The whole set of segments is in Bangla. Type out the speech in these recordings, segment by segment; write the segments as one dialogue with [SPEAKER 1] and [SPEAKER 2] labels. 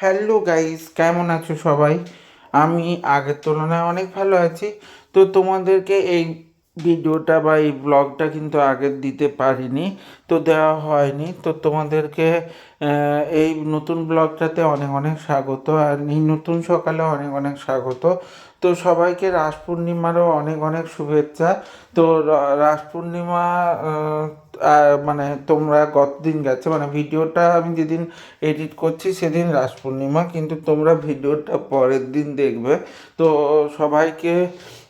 [SPEAKER 1] হ্যালো গাইস, কেমন আছো সবাই? আমি আগের তুলনায় অনেক ভালো আছি। তো তোমাদেরকে এই ভিডিওটা বা এই ব্লগটা কিন্তু আগে দিতে পারিনি, তো দেওয়া হয়নি। তো তোমাদেরকে এই নতুন ব্লগটাতে অনেক অনেক স্বাগত, আর এই নতুন সকালে অনেক অনেক স্বাগত। তো সবাইকে রাস পূর্ণিমারও অনেক অনেক শুভেচ্ছা। তো রাস পূর্ণিমা মানে তোমরা গত দিন গেছে? মানে ভিডিওটা আমি যেদিন এডিট করছি সেদিন রাস পূর্ণিমা কিন্তু তোমরা ভিডিওটা পরের দিন দেখবে। তো সবাইকে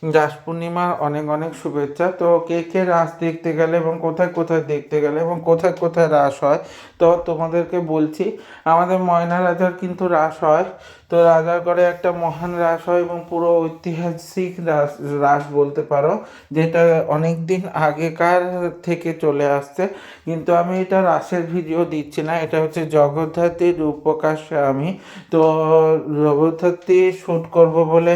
[SPEAKER 1] রাস পূর্ণিমার অনেক অনেক শুভেচ্ছা। তো কে কে রাস দেখতে গেলে এবং কোথায় কোথায় দেখতে গেলে এবং কোথায় কোথায় রাস হয়, তো তোমাদেরকে বলছি, আমাদের ময়না রাজার কিন্তু রাস হয়। তো রাজারগড়ে একটা মহান রাস হয় এবং পুরো ঐতিহাসিক রাস রাস বলতে পারো, যেটা অনেক দিন আগেকার থেকে চলে আসছে। কিন্তু আমি এটা রাসের ভিডিও দিচ্ছি না, এটা হচ্ছে জগদ্ধাত্রী রূপপ্রকাশ আমি তো জগদ্ধাত্রী শ্যুট করব বলে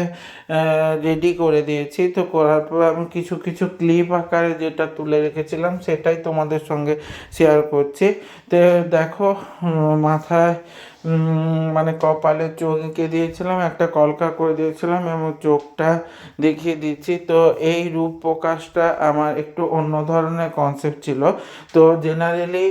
[SPEAKER 1] রেডি করে দিয়েছি। তো করার পর আমি কিছু কিছু ক্লিপ আকারে যেটা তুলে রেখেছিলাম, সেটাই তোমাদের সঙ্গে শেয়ার করছি। তো দেখো মাথায় মানে কপালে চোখ এঁকে দিয়েছিলাম, একটা কলকা করে দিয়েছিলাম এবং চোখটা দেখিয়ে দিচ্ছি। তো এই রূপ প্রকাশটা আমার একটু অন্য ধরনের কনসেপ্ট ছিল। তো জেনারেলি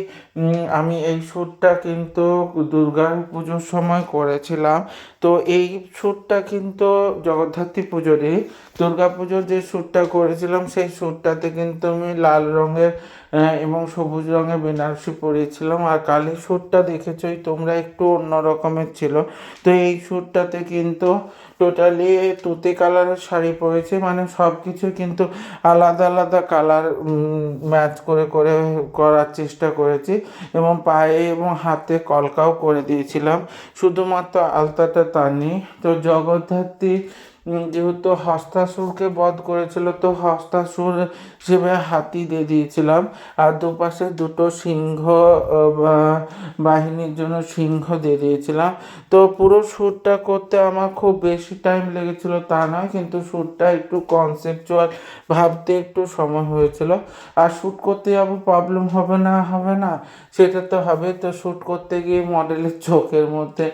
[SPEAKER 1] আমি এই শ্যুটটা কিন্তু দুর্গা পুজোর সময় করেছিলাম। তো এই শ্যুটটা কিন্তু জগদ্ধাত্রী পুজোরই। দুর্গা পুজোর যে শ্যুটটা করেছিলাম, সেই শ্যুটটাতে কিন্তু আমি লাল রঙের এবং সবুজ রঙের বেনারসি পরেছিলাম আর কালী শ্যুটটা দেখেছই, তোমরা একটু অন্য রকমের ছিল। তো এই শ্যুটটাতে কিন্তু টোটালি তুতি কালারের শাড়ি পরেছে। মানে সব কিছু কিন্তু আলাদা আলাদা কালার ম্যাচ করে করে করার চেষ্টা করেছি এবং পায়ে এবং হাতে কলকাও করে দিয়েছিলাম। শুধুমাত্র আলতাটা টানি তো জগদ্ধাত্রী যেহেতু হস্তাসুরকে বধ করেছিল, তো হস্তাসুর হিসেবে হাতি দিয়ে দিয়েছিলাম। আর দুপাশে দুটো সিংহ বাহিনীর জন্য সিংহ দিয়ে দিয়েছিলাম। তো পুরো শ্যুটটা করতে আমার খুব বেশি টাইম লেগেছিল তা নয়, কিন্তু শ্যুটটা একটু কনসেপচুয়াল ভাবতে একটু সময় হয়েছিল। আর শ্যুট করতে যাব প্রবলেম হবে না হবে না, সেটা তো হবে। তো শ্যুট করতে গিয়ে মডেলের চোখের মধ্যে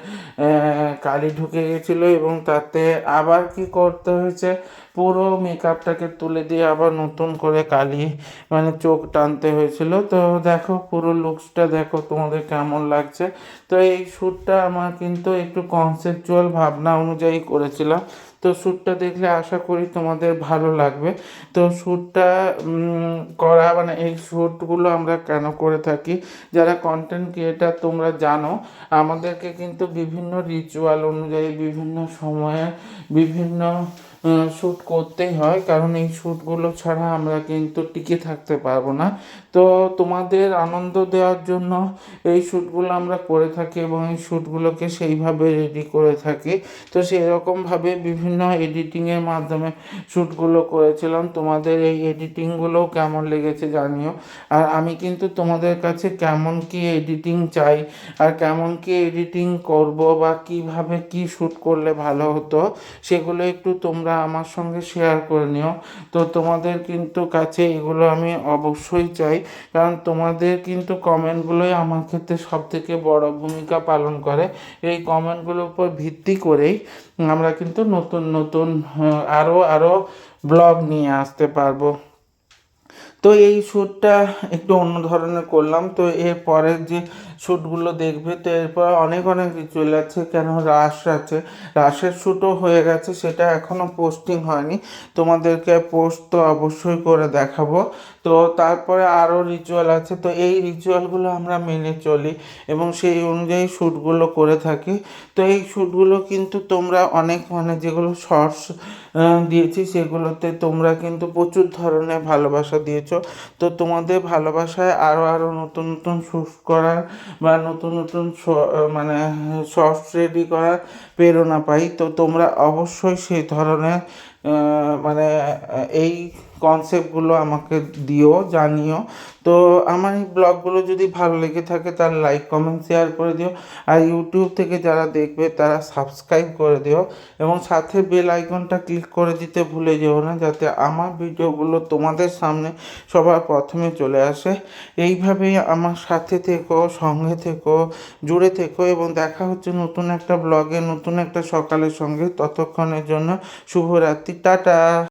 [SPEAKER 1] কালি ঢুকে গেছিল এবং তাতে আবার কি করতে হয়েছে? পুরো মেকআপটাকে তুলে দিয়ে আবার নতুন করে কালি মানে চোখ টানতে হয়েছিল। তো দেখো, পুরো লুকসটা দেখো, তোমাদের কেমন লাগছে? তো এই শ্যুটটা আমার কিন্তু একটু কনসেপচুয়াল ভাবনা অনুযায়ী করেছিলাম। তো স্যুটটা দেখলে আশা করি তোমাদের ভালো লাগবে। তো শ্যুটটা করা মানে এই শ্যুটগুলো আমরা কেন করে থাকি? যারা কন্টেন্ট ক্রিয়েটার তোমরা জানো, আমাদেরকে কিন্তু বিভিন্ন রিচুয়াল অনুযায়ী বিভিন্ন সময়ে বিভিন্ন শ্যুট করতেই হয়। কারণ এই শ্যুটগুলো ছাড়া আমরা কিন্তু টিকে থাকতে পারব না। তো তোমাদের আনন্দ দেওয়ার জন্য এই শ্যুটগুলো আমরা করে থাকি এবং এই শ্যুটগুলোকে সেইভাবে রেডি করে থাকি। তো সেরকমভাবে বিভিন্ন এডিটিংয়ের মাধ্যমে শ্যুটগুলো করেছিলাম। তোমাদের এই এডিটিংগুলোও কেমন লেগেছে জানিও। আর আমি কিন্তু তোমাদের কাছে কেমন কি এডিটিং চাই, আর কেমন কি এডিটিং করব বা কীভাবে কি শ্যুট করলে ভালো হতো, সেগুলো একটু তোমরা আমার সঙ্গে শেয়ার করে নিও। তো তোমাদের কিন্তু কাছে এগুলো আমি অবশ্যই চাই। কারণ তোমাদের কিন্তু কমেন্টগুলোই আমার ক্ষেত্রে সব থেকে বড় ভূমিকা পালন করে। এই কমেন্টগুলোর উপর ভিত্তি করেই আমরা কিন্তু নতুন নতুন আরও আরও ব্লগ নিয়ে আসতে পারব। তো এই শ্যুটটা একটু অন্য ধরনের করলাম। তো এর পরের যে শ্যুটগুলো দেখবে তো এরপর অনেক অনেক রিচুয়াল আছে কেন রাস আছে? রাসের শ্যুটও হয়ে গেছে, সেটা এখনও পোস্টিং হয়নি। তোমাদেরকে পোস্ট তো অবশ্যই করে দেখাবো। তো তারপরে আরও রিচুয়াল আছে, তো এই রিচুয়ালগুলো আমরা মেনে চলি এবং সেই অনুযায়ী শ্যুটগুলো করে থাকি। তো এই শ্যুটগুলো কিন্তু তোমরা অনেক মানে যেগুলো শর্টস দিয়েছি, সেগুলোতে তোমরা কিন্তু প্রচুর ধরনের ভালোবাসা দিয়েছ। তো তোমাদের ভালোবাসায় আরও আরও নতুন নতুন শ্যুট করার বা নতুন নতুন মানে সফট রেডি করার প্রেরণা পাই, তো তোমরা অবশ্যই সেই ধরনের মানে এই কনসেপ্টগুলো আমাকে দিও, জানিও। তো আমার এই ব্লগগুলো যদি ভালো লেগে থাকে তার লাইক কমেন্ট শেয়ার করে দিও। আর ইউটিউব থেকে যারা দেখবে তারা সাবস্ক্রাইব করে দিও। এবং সাথে বেল আইকনটা ক্লিক করে দিতে ভুলে যেও না, যাতে আমার ভিডিওগুলো তোমাদের সামনে সবার প্রথমে চলে আসে। এইভাবেই আমার সাথে থেকো, সঙ্গে থেকো, জুড়ে থেকো এবং দেখা হচ্ছে নতুন একটা ব্লগে নতুন একটা সকালের সঙ্গে। ততক্ষণের জন্য শুভরাত্রি, টাটা!